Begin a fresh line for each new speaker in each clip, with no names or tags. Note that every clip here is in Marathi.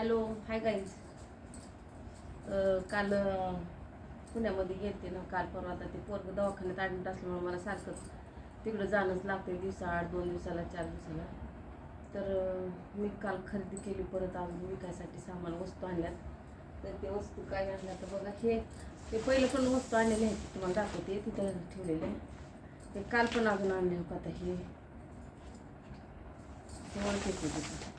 हॅलो हाय गाईज काल पुण्यामध्ये गेलते ना काल परवा. आता ते पोरग दवाखान्यात ॲडमिट असल्यामुळे मला सारखं तिकडं जाणंच लागते दिवसाआड दोन दिवसाला चार दिवसाला. तर मी काल खरेदी केली परत अजून विकायसाठी सामान वस्तू आणल्यात. तर ते वस्तू काय आणल्या तर बघा. हे ते पहिले पण वस्तू आणलेले आहेत तुम्हाला दाखवते. तिथं ठेवलेले ते काल पण अजून आणले हो आता हे. ते ओळखीचे तिथं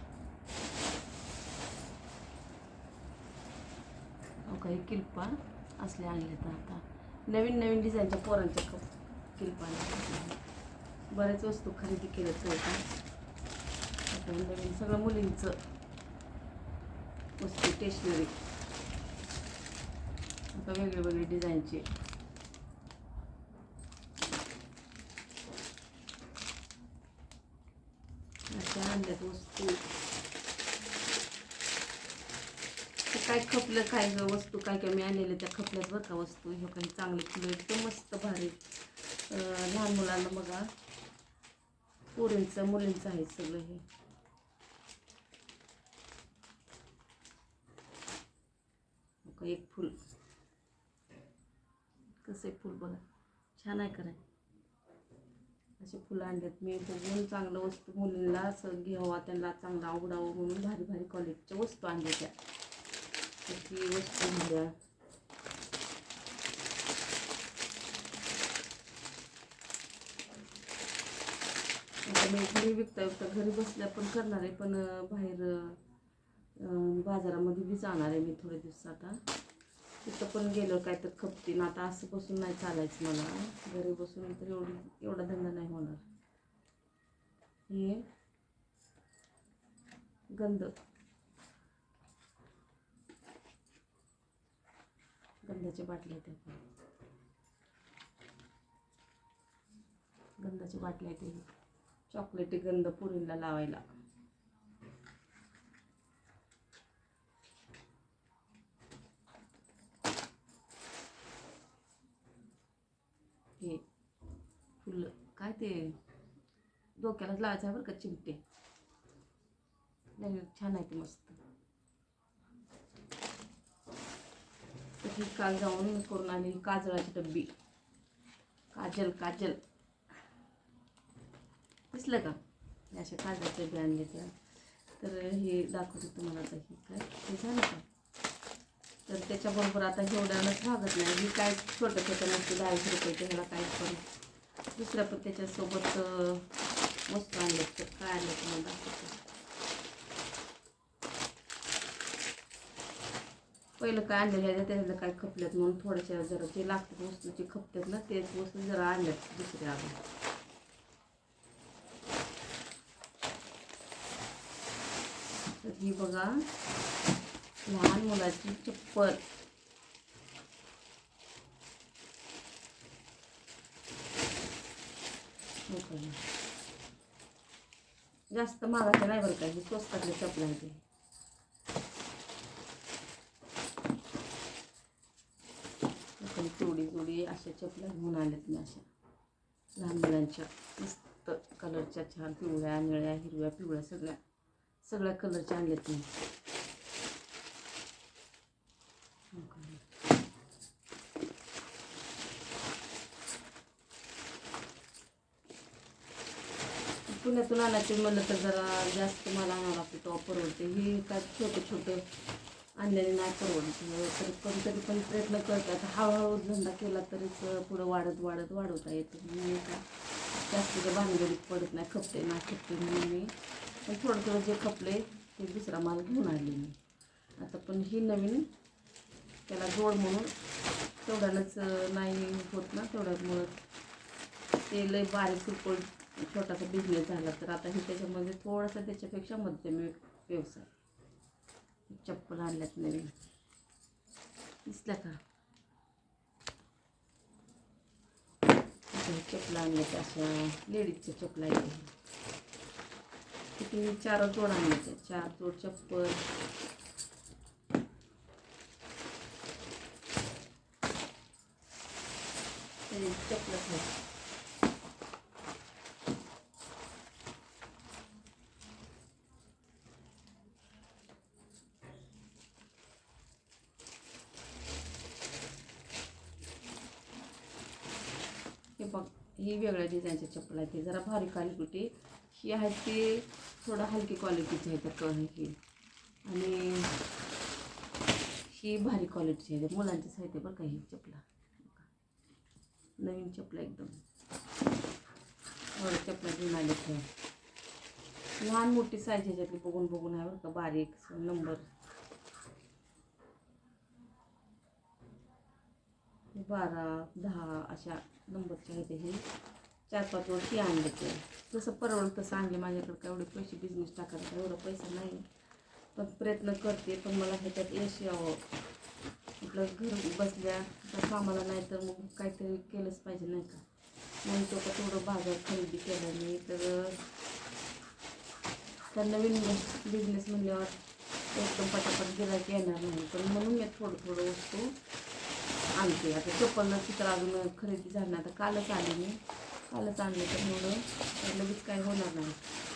काही किल्पा असले आणले तर आता. नवीन नवीन डिझाईनच्या पोरांच्या कप किल्पा बऱ्याच वस्तू खरेदी केल्यात तर नवीन सगळं मुलींचं वस्तू स्टेशनरी आता वेगळे वेगळे डिझाईनचे अशा आणल्यात वस्तू ते काय खपलं काय ग? वस्तू काय काय मी आणलेल्या त्या खपल्यात बरं का वस्तू? हे काही चांगले फुलं एकदम मस्त भारी लहान मुलांना बघा. पोरींचं मुलींचं आहे सगळं हे. का, एक फुल. कसं एक फुल बघा. छान आहे कराय असे फुलं आणलेत मी. बघून चांगलं वस्तू मुलींना असं घ्यावा त्यांना चांगलं आवडावं म्हणून भारी भारी क्वालिटीच्या वस्तू आणल्या त्या. ती वस्तू आणल्या मी घरी विकता विकता घरी बसल्या पण करणार आहे पण बाहेर बाजारामध्ये बी जाणार आहे मी थोडे दिवस आता. तिथं पण गेलं काय तर खपतीन आता असं बसून नाही चालायचं मला. घरी बसून तर एवढी एवढा धंदा नाही होणार. हे. गंध. गंधाच्या बाटल्या आहेत त्या गंधाची बाटल्या आहेत चॉकलेटी गंध पुरीला लावायला. हे फुल काय ते? डोक्यालाच लावायचं आहे बरं का चिमटे. नाही छान आहे ते मस्त. तर ही काल जाऊन करून आली काजळाची डब्बी. काजल काजल. दिसलं का? अशा काजळच्या ब्रँड आणले त्या तर हे दाखवते तुम्हाला आता ही काय. हे झालं का? तर त्याच्याबरोबर आता एवढ्यानंच भागत नाही. ही काय छोटं छोटं नसतं. दहाशे रुपयाचं ह्याला काय पण. दुसऱ्या पण त्याच्यासोबत वस्तू आणल्यात. तर काय आणलं तुम्हाला दाखवते. पहिलं काय आणलेलं आहे त्याच्यातलं काय खपल्यात म्हणून थोड्याशा जरा ते लागतात वस्तूचे खपतात ना तेच वस्तू जरा आणल्यात दुसऱ्या अजून. तर ही बघा लहान मुलाची चप्पल. हो जास्त महागाच्या नाही बरं का ही स्वस्तातले चपला जोडी जोडी अशा चपला घेऊन आल्यात मी अशा. लहान मुलांच्या मस्त कलरच्या छान पिवळ्या निळ्या हिरव्या पिवळ्या सगळ्या सगळ्या कलरच्या आणल्यात मी. पुण्यातून आणायचे म्हणलं तर जरा जास्त मला आणावं लागतं तो परवडते ही काय छोटं छोटं आणलेले नाही परवडत. तर पण तरी पण प्रयत्न करतात. हळूहळू धंदा केला तरीच पुढं वाढत वाढत वाढवता येतं. मी का जास्तीच्या भानगडीत पडत नाही. खपते नाही खपते म्हणून मी. पण थोडं थोडं जे खपले ते दुसरा माल घेऊन आले मी. आता पण ही नवीन त्याला जोड म्हणून तेवढ्यालाच नाही होत ना तेवढ्यामुळं. ते लय बारीक किरकोळ छोटासा बिझनेस झाला तर. आता हे त्याच्यामध्ये थोडासा त्याच्यापेक्षा मध्यम व्यवसाय. चप्पल आणल्यात नवीन. दिसल्या का? आता चपला आणल्यात अशा लेडीजच्या चपला आहेत. किती? चार जोड आणले चार जोड चप्पल. ते चपला आहेत. हे बघ ही वेगळ्या डिझाईनच्या चप्पल आहेत. ते जरा भारी क्वालिटी ही आहे ती थोडं हलकी क्वालिटीची आहे तर ही. आणि ही भारी क्वालिटीची आहे मुलांचीच आहे ते बरं का ही चपला नवीन चपला एकदम. थोडं चपला घेऊन आले लहान मोठी साईज ह्याच्यातली बघून बघून आहे बरं का बारीक नंबर बारा दहा अशा नंबरचे आहेत हे. चार पाच वर्षी आणले ते. जसं परवडलं तसं आणले माझ्याकडे काय एवढे पैसे बिझनेस टाकायला एवढा पैसा नाही. पण प्रयत्न करते पण मला ह्याच्यात यश यावं. आपलं घर बसल्या तर कामाला नाही तर मग काहीतरी केलंच पाहिजे नाही का? म्हणून तो का थोडं बाजार खरेदी केला मी तर तर नवीन बिझनेस म्हणल्यावर एकदम पटापट गिरायक येणार नाही. पण म्हणून मी थोडं थोडं वस्तू आणते. आता चप्पल चित्र अजून खरेदी झाली आता कालच आले मी. कालच आणले तर म्हणून लगेच काय होणार नाही.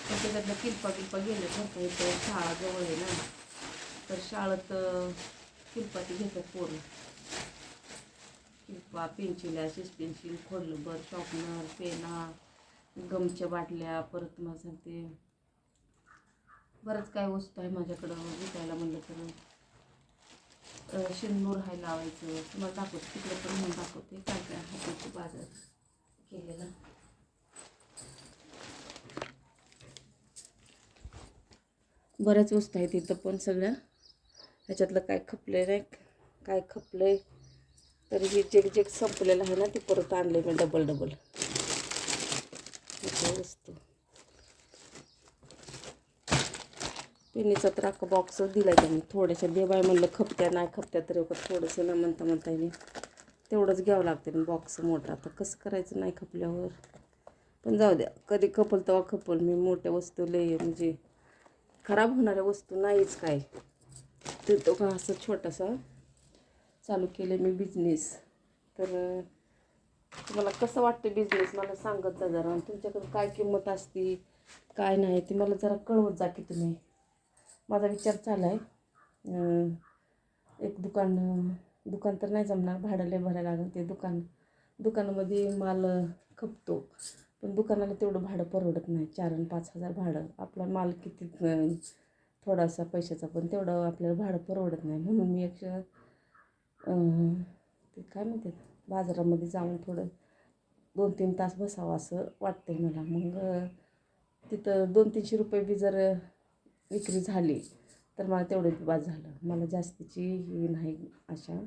पण त्याच्यातलं किल्पा किल्पा गेलं बरं इथं शाळा जवळ आहे ना. तर शाळेत अं, किल्पाती घेतात पोरं. किल्पा पेन्सिल्या शिस पेन्सिल खोलबर शॉपनर पेना गमच्या बाटल्या परत मला सांगते. बरंच काय वस्तू आहे माझ्याकडं. विकायला म्हणलं तर. शेंदूर आहे लावायचं. तुम्हाला दाखवते तिकडे पण म्हणून दाखवते. काय काय आहे त्याची बाजार केलेला. बऱ्याच वस्तू आहेत इथं पण सगळ्या. ह्याच्यातलं काय खपले नाही काय खपलंय. तरी हे जे जे संपलेलं आहे ना ते परत आणले मी डबल डबल वस्तू. पेनीचा तर अख्खा बॉक्सच दिला त्यांनी. थोड्याशा देवाय म्हणलं खपत्या नाही खपत्या तरी उगाच थोडंसं न म्हणता म्हणता येईल तेवढंच घ्यावं लागते बॉक्स मोठा आता कसं करायचं नाही खपल्यावर? पण जाऊ द्या कधी खपल तेव्हा खपल. मी मोठ्या वस्तू लय म्हणजे खराब होणाऱ्या वस्तू नाहीच काय. ते तो का असं छोटासा? चालू केलं मी बिझनेस तर तुम्हाला कसं वाटतं बिझनेस मला सांगत जा जरा. तुमच्याकडं काय किंमत असते काय नाही ते मला जरा कळवत जा की तुम्ही. माझा विचार चालला आहे एक दुकान दुकान तर नाही जमणार भाडं लय भरायला लागेल ते दुकान. दुकानामध्ये माल खपतो. पण दुकानाला तेवढं भाडं परवडत नाही. चार आणि पाच हजार भाडं. आपला माल किती थोडासा पैशाचा पण तेवढं आपल्याला भाडं परवडत नाही. म्हणून मी एक ते काय म्हणतात बाजारामध्ये जाऊन थोडं दोन तीन तास बसावं असं वाटतंय मला. मग तिथं दोन तीनशे रुपये बी जर विक्री झाली तर मला तेवढं बाद झालं. मला जास्तीची ही नाही आशा.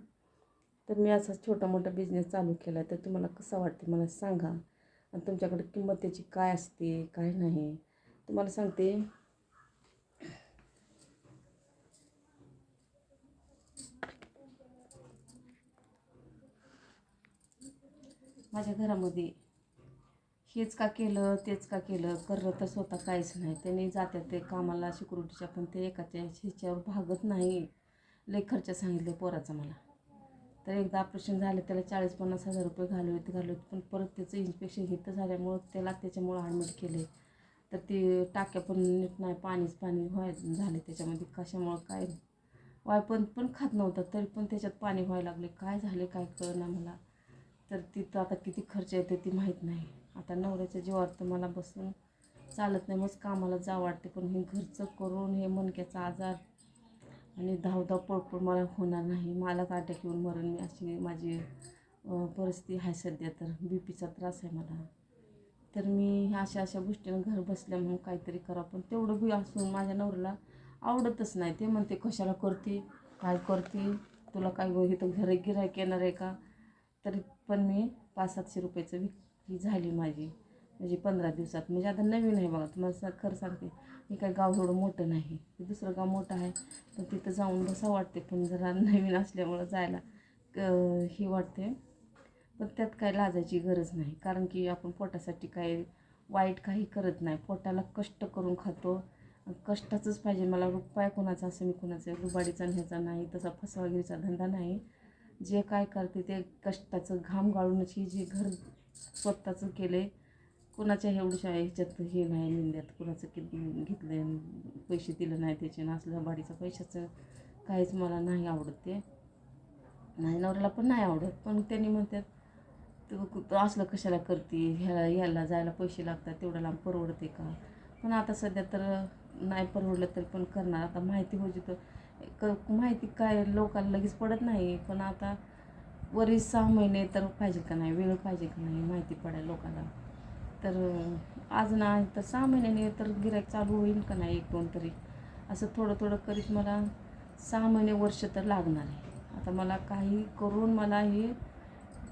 तर मी असा छोटा मोठा बिझनेस चालू केला तर तुम्हाला कसं वाटते मला सांगा. आणि तुमच्याकडे किंमत त्याची काय असते काय नाही? तुम्हाला सांगते. माझ्या घरामध्ये हेच का केलं तेच का केलं? करलं तर स्वतः काहीच नाही. त्यांनी जातात ते कामाला सिक्युरिटीच्या पण ते एकाच्या ह्याच्यावर भागत नाही. लय खर्च सांगितले पोराचा मला. तर एकदा ऑपरेशन झालं त्याला चाळीस पन्नास हजार रुपये घालवत घालवत पण परत त्याचं इन्फेक्शन घेतं झाल्यामुळं त्याला त्याच्यामुळं ॲडमिट केले तर ते टाक्या पण नीट नाही पाणीच पाणी व्हाय झाले त्याच्यामध्ये. कशामुळं काय? वाय पण पण खात नव्हतं तरी पण त्याच्यात पाणी व्हायला लागले काय झाले काय कळना मला. तर तिथं आता किती खर्च येते ती माहीत नाही. आता नवऱ्याच्या जीवावर तर मला बसून चालत नाही मग कामाला जा वाटते. पण हे घरचं करून हे मणक्याचा आजार आणि धावधाव पळपळ मला होणार नाही. मला काट्या येऊन मरण मी अशी माझी परिस्थिती आहे सध्या तर. बी पीचा त्रास आहे मला. तर मी ह्या अशा अशा गोष्टीनं घर बसल्या म्हणून काहीतरी करा. पण तेवढं बी असून माझ्या नवऱ्याला आवडतच नाही. ते म्हणते कशाला करते? काय करते? तुला काय इथं घर गिरायक येणार आहे का? तरी पण मी पाच सातशे रुपयाचं ही झाली माझी. म्हणजे पंधरा दिवसात. म्हणजे आता नवीन आहे बघा तुम्हाला सा- खरं सांगते. मी काय गाव एवढं मोठं नाही. ते दुसरं गाव मोठं आहे. पण तिथं जाऊन बसा वाटते पण जरा नवीन असल्यामुळं जायला क- हे वाटते पण त्यात काय लाजायची गरज नाही. कारण की आपण पोटासाठी काय वाईट काही करत नाही. पोटाला कष्ट करून खातो. कष्टाचंच पाहिजे. मला रुपया कोणाचा असं मी कोणाचा रुबाडीचा न्यायचा नाही तसा फसवागिरीचा धंदा नाही. जे काय करते ते कष्टाचं घाम गाळूनच ही जे घर स्वतःचं केले कुणाच्या एवढ्या ह्याच्यात हे नाही निंद्यात कुणाचं किती घेतलं पैसे दिलं नाही त्याचे नसलं बाडीचं पैशाचं काहीच मला नाही आवडत ते. नाही नवऱ्याला पण नाही आवडत. पण त्यांनी म्हणतात तू तू असलं कशाला करते? ह्याला ह्याला जायला पैसे लागतात. तेवढं लांब परवडते का? पण आता सध्या तर नाही परवडलं तरी पण करणार. आता माहिती होती तर क माहिती काय लोकांना लगेच पडत नाही. पण आता वरील सहा महिने तर पाहिजे का नाही? वेळ पाहिजे का नाही माहिती पडेल लोकांना? तर आज नाही तर सहा महिन्याने तर गिरायक चालू होईल का नाही एक दोन तरी? असं थोडं थोडं करीत मला सहा महिने वर्ष तर लागणार आहे. आता मला काही करून मला हे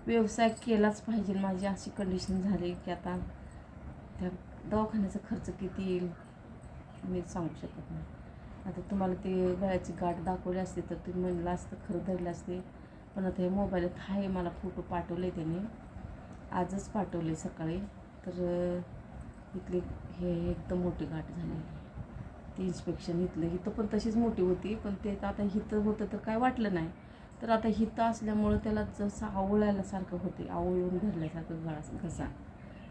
व्यवसाय केलाच पाहिजे. माझी अशी कंडिशन झाली की आता त्या दवाखान्याचा खर्च किती येईल मी सांगू शकत नाही. आता तुम्हाला ते गळ्याची गाठ दाखवली असते तर तुम्ही म्हणलं असतं खरं धरलं असते. पण आता हे मोबाईलात आहे मला फोटो पाठवले त्याने. आजच पाठवले सकाळी. तर इथली हे एकदम मोठी गाठ झाली. ती इन्स्पेक्शन इथलं. इथं पण तशीच मोठी होती पण ते आता हिथं होतं तर काय वाटलं नाही. तर आता हिथं असल्यामुळं त्याला जसं आवळायला सारखं होते आवळून धरल्यासारखं गळा घसा.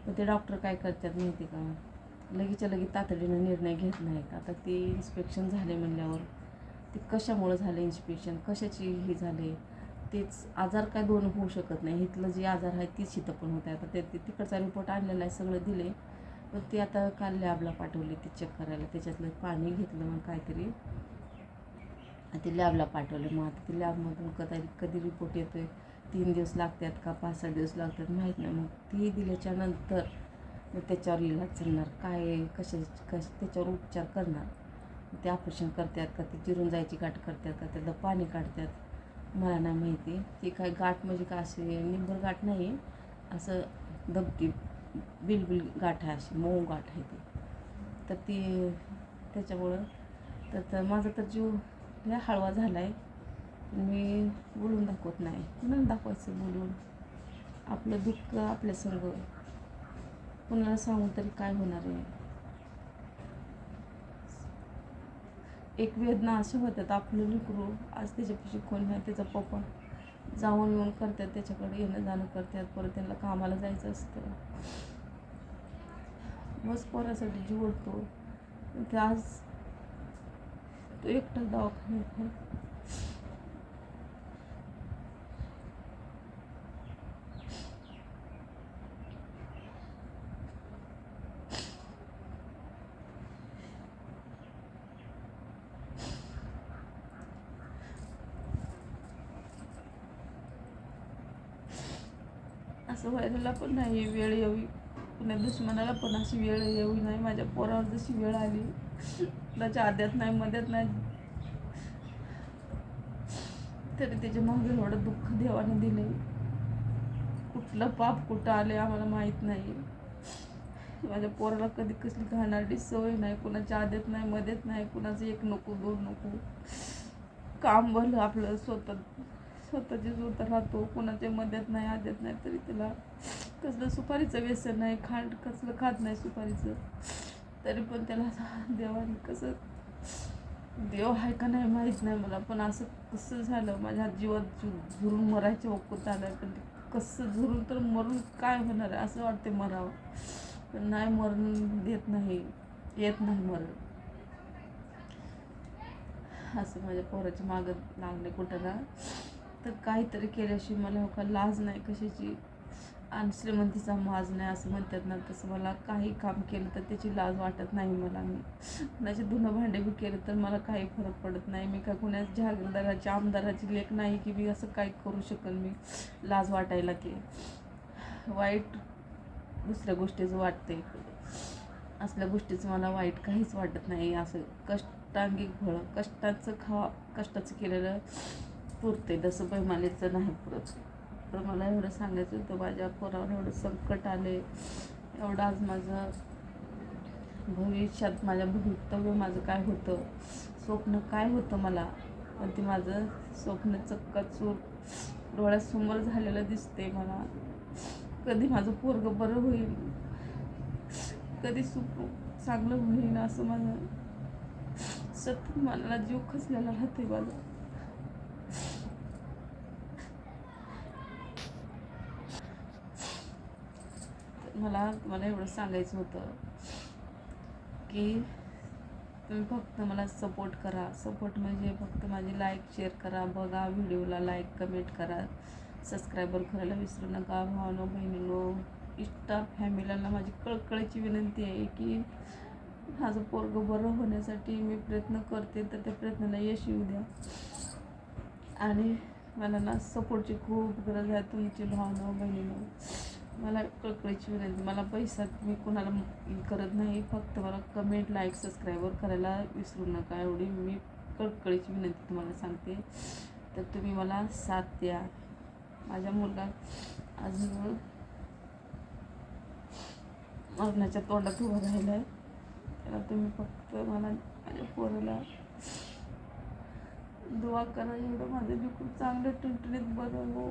पण ते डॉक्टर काय करतात माहिती का? लगेचच्या लगेच तातडीनं निर्णय घेत नाहीत. आता ते इन्स्पेक्शन झाले म्हणल्यावर ते कशामुळं झालं इन्स्पेक्शन कशाची हे झाले? तेच आजार काय दोन होऊ शकत नाही. इथलं जे आजार आहे तीच इथं पण होत आहे आता ते तिकडचा रिपोर्ट आणलेला आहे सगळं दिले पण ते आता काल लॅबला पाठवली ती चेक करायला. त्याच्यातलं पाणी घेतलं मग काहीतरी. आणि ते लॅबला पाठवलं. मग आता ते लॅबमधून कधी कधी रिपोर्ट येतो आहे तीन दिवस लागतात का पाच सहा दिवस लागतात माहीत नाही. मग ती दिल्याच्या नंतर मग त्याच्यावर इलाज चालणार. काय कशा कश त्याच्यावर उपचार करणार. ते ऑपरेशन करतात का? ते चिरून जायची गाठ करतात का? त्याला पाणी काढतात. मला नाही माहिती. ती काय गाठ म्हणजे का अशी निंबर गाठ नाही असं धबकी बिलबिल गाठ आहे अशी मऊ गाठ आहे ती. तर ती त्याच्यामुळं. तर तर माझा तर जीव लय हळवा झाला आहे मी बोलून दाखवत नाही. कुणाला दाखवायचं बोलून. आपलं दुःख आपल्या संग. कुणाला सांगून तरी काय होणार आहे? एक वेदना अशा होतात आपलं लेकरू आज त्याच्यापाशी कोण नाही त्याचा पप्पा जाऊन येऊन करतात त्याच्याकडे येणं जाणं करतात परत त्यांना कामाला जायचं असतं. बस पोरासाठी जीव ओढतो. ते आज तो एकटा दवाखान्यात असं व्हायला पण नाही वेळ यावी. पुण्या दुश्मनाला पण अशी वेळ येऊ नाही. माझ्या पोरावर जशी वेळ आली कुणाच्या आद्यात नाही मध्यात नाही. तरी त्याच्यामागे एवढं दुःख देवाने दिले कुठलं पाप कुठं आले आम्हाला माहीत नाही. माझ्या पोराला कधी कसली घाणारडी सवय नाही कुणाच्या आद्यात नाही मध्यात नाही कुणाचं एक नको दोन नको. काम भलं आपलं स्वतः स्वतःची स्वतः राहतो. कुणाच्या मध्यात नाही आद्यात नाही तरी त्याला कसलं सुपारीचं व्यसन नाही खांड कसलं खात नाही सुपारीचं. तरी पण त्याला देवाने कसं देव आहे का नाही माहीत नाही मला. पण असं कसं झालं माझ्या जीवात झु- झुरून मरायच्या ओकूत आलं पण कसं झुरून तर मरून काय होणार आहे? असं वाटते मरावं पण नाही मरण देत नाही येत नाही मरण. असं माझ्या पोराच्या मागं लागले कुठं ना तर काहीतरी केल्याशिवाय मला हो का लाज नाही कशाची? आणि श्रीमंतीचा माज नाही असं म्हणतात ना तसं मला काही काम केलं तर त्याची लाज वाटत नाही मला. मी कुणाचे धुणं भांडे बी केलं तर मला काही फरक पडत नाही. मी काय कुणाच जहागीरदाराची आमदाराची लेख नाही की मी असं काही करू शकेल मी लाज वाटायला की. वाईट दुसऱ्या गोष्टीचं वाटते असल्या गोष्टीचं मला वाईट काहीच वाटत नाही. असं कष्टांगी फळं कष्टाचं खा कष्टाचं केलेलं पुरते जसं बैमालीचं नाही पुरत. तर मला एवढं सांगायचं होतं माझ्या पोरावर एवढं संकट आले. एवढं आज माझं भविष्यात माझ्या भवितव्य माझं काय होतं स्वप्न काय होतं मला. पण ते माझं स्वप्न चक्काचूर डोळ्यासमोर झालेलं दिसते मला. कधी माझं पोरगं बरं होईल कधी सुख चांगलं होईल असं माझं सतत मनाला जीव खचलेला राहते माझा तर मला मला एवढं सांगायचं होतं की तुम्ही फक्त मला सपोर्ट करा. सपोर्ट म्हणजे फक्त माझी लाईक शेअर करा बघा व्हिडिओला लाईक कमेंट करा. सबस्क्रायबर करायला विसरू नका भावानो बहिणीनो. इष्टा फॅमिलीला माझी कळकळीची विनंती आहे की माझं पोरगं बरं होण्यासाठी मी प्रयत्न करते तर त्या प्रयत्नाला यश येऊ द्या. आणि मला ना सपोर्टची खूप गरज आहे तुमची भावना बहिणीनं. मला कळकळीची विनंती मला पैसा मी कोणाला करत नाही. फक्त मला कमेंट लाईक सबस्क्राईबर करायला विसरू नका. एवढी मी कळकळीची विनंती तुम्हाला सांगते. तर तुम्ही मला साथ द्या. माझ्या मुलगा अजून मरणाच्या तोंडात उभा राहिला आहे त्याला तुम्ही फक्त मला माझ्या पोराला दुआ करा. एवढं माझं बी खूप चांगलं टुनटुनीत बनवू हो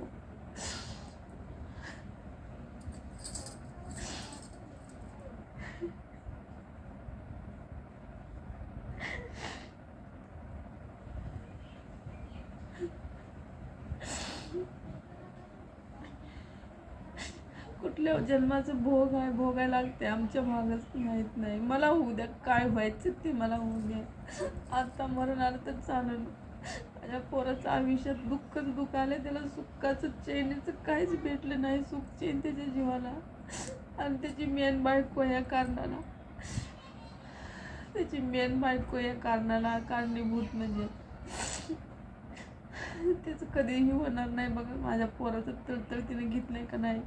कुठल्या जन्माचं भोग आहे भोगायला लागते आमच्या भागच माहीत नाही. मला होऊ द्या काय व्हायचं ते मला होऊ द्या. आता मरण आलं तर चालेल. माझ्या पोराचं आयुष्यात दुःखच दुःख आलं त्याला सुखाचं चेनीचं काहीच भेटलं नाही सुख चैन त्याच्या जीवाला आणि त्याची मेन बायको या कारणाला. त्याची मेन बायको या कारणाला कारणीभूत म्हणजे. त्याचं कधीही होणार नाही बघा माझ्या पोराचं तळतळ तिने आहे का नाही.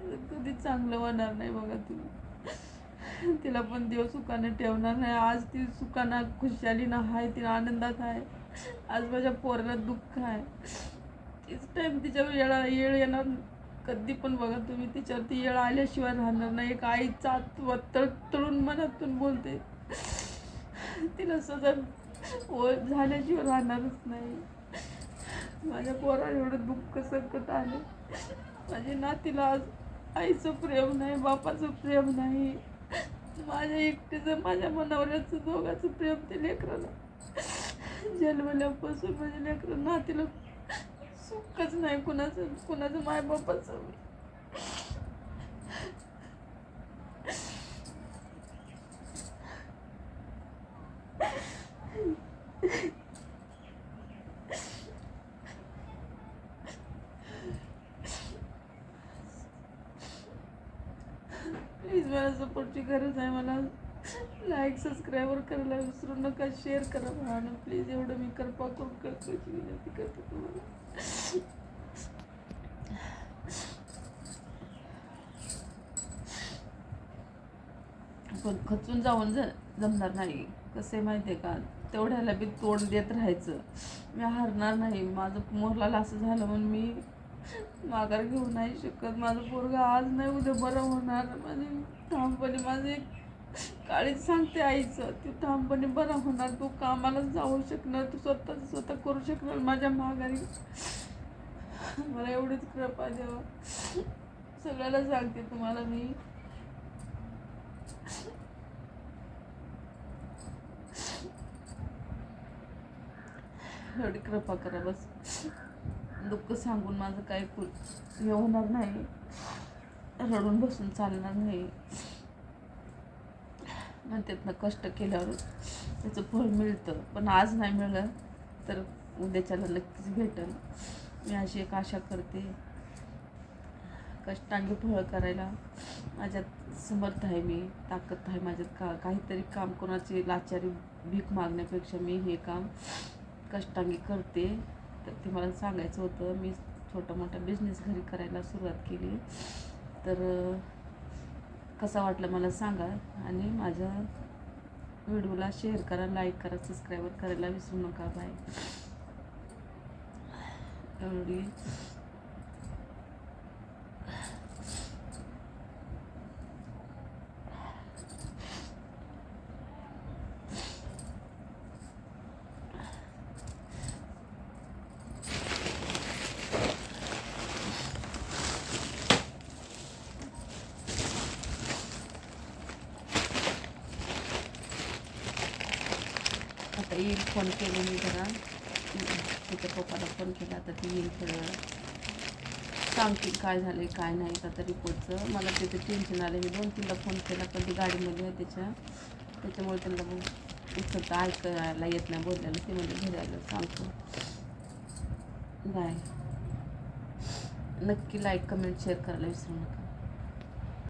कधी चांगलं होणार नाही बघा तुम्ही तिला पण देव सुखाने ठेवणार नाही. आज ती सुखाना खुशालीनं आहे तिला आनंदात आहे आज माझ्या पोराला दुःख आहे तीच टाईम तिच्यावर येळा येळ येणार कधी पण बघा तुम्ही. तिच्यावरती येळ आल्याशिवाय राहणार नाही. एक आईचा व तळतळून मनातून बोलते. तिला सजा ओ झाल्याशिवाय राहणारच नाही. माझ्या पोराला एवढं दुःख संकट आले. माझ्या नातीला आज आईचं प्रेम नाही बापाचं प्रेम नाही. माझ्या एकटीचं माझ्या मनावरचं दोघाचं प्रेम ते लेकराला. जन्मल्यापासून माझ्या लेकरं नातीला सुखच नाही कुणाचं कुणाचं मायबापाचं. मला सपोर्टची गरज आहे मला. लाईक सबस्क्राईबर करायला विसरू नका. शेअर करा भावानं प्लीज एवढं मी कृपा करून करण्याची विनंती करते तुम्हाला. पण खचून जाऊन ज जमणार नाही. कसं आहे माहिती आहे का? तेवढ्याला बी तोंड देत राहायचं. मी हरणार नाही. माझं मोरला असं झालं म्हणून मी माघार घेऊ नाही शकत. माझं पोरगा आज नाही उद्या बरं होणार. माझी ठामपणे माझे काळीच सांगते आईचं ती ठामपणे बरं होणार. तू कामाला जाऊ शकणार तू स्वतः स्वतः करू शकणार माझ्या माघारी. मला एवढीच कृपा द्यावा सगळ्याला सांगते तुम्हाला मी. एवढी कृपा करा बस. दुःख सांगून माझं काय कु हे होणार नाही. रडून बसून चालणार नाही. म्हणतात ना कष्ट केल्यावर त्याचं फळ मिळतं. पण आज नाही मिळलं तर उद्याच्याला नक्कीच भेटेल. मी अशी एक आशा करते. कष्टांगी फळ करायला माझ्यात समर्थ आहे मी ताकद आहे माझ्यात. का काहीतरी काम कोणाची लाचारी भीक मागण्यापेक्षा मी हे काम कष्टांगी करते. तर ते मला सांगायचं होतं मी छोटा मोठा बिझनेस घरी करायला सुरुवात केली. तर कसा वाटला मला सांगा. आणि माझ्या व्हिडिओला शेअर करा लाईक करा सबस्क्राईबर करायला विसरू नका बाय एवढी आता येईल फोन केले मी जरा. तिच्या पप्पाला फोन केला तर ती येईल थोडं सांगतील काय झालं आहे काय नाही का तरी रिपोर्टचं मला तिथे टेन्शन आलं मी दोन तीनला फोन केला पण ती गाडीमध्ये आहे त्याच्या त्याच्यामुळे त्यांना मग उचलता ऐकायला येत नाही बोलल्यानं ते म्हणजे घरी आलं सांगतो. बाय.
नक्की लाईक कमेंट शेअर करायला विसरू नका.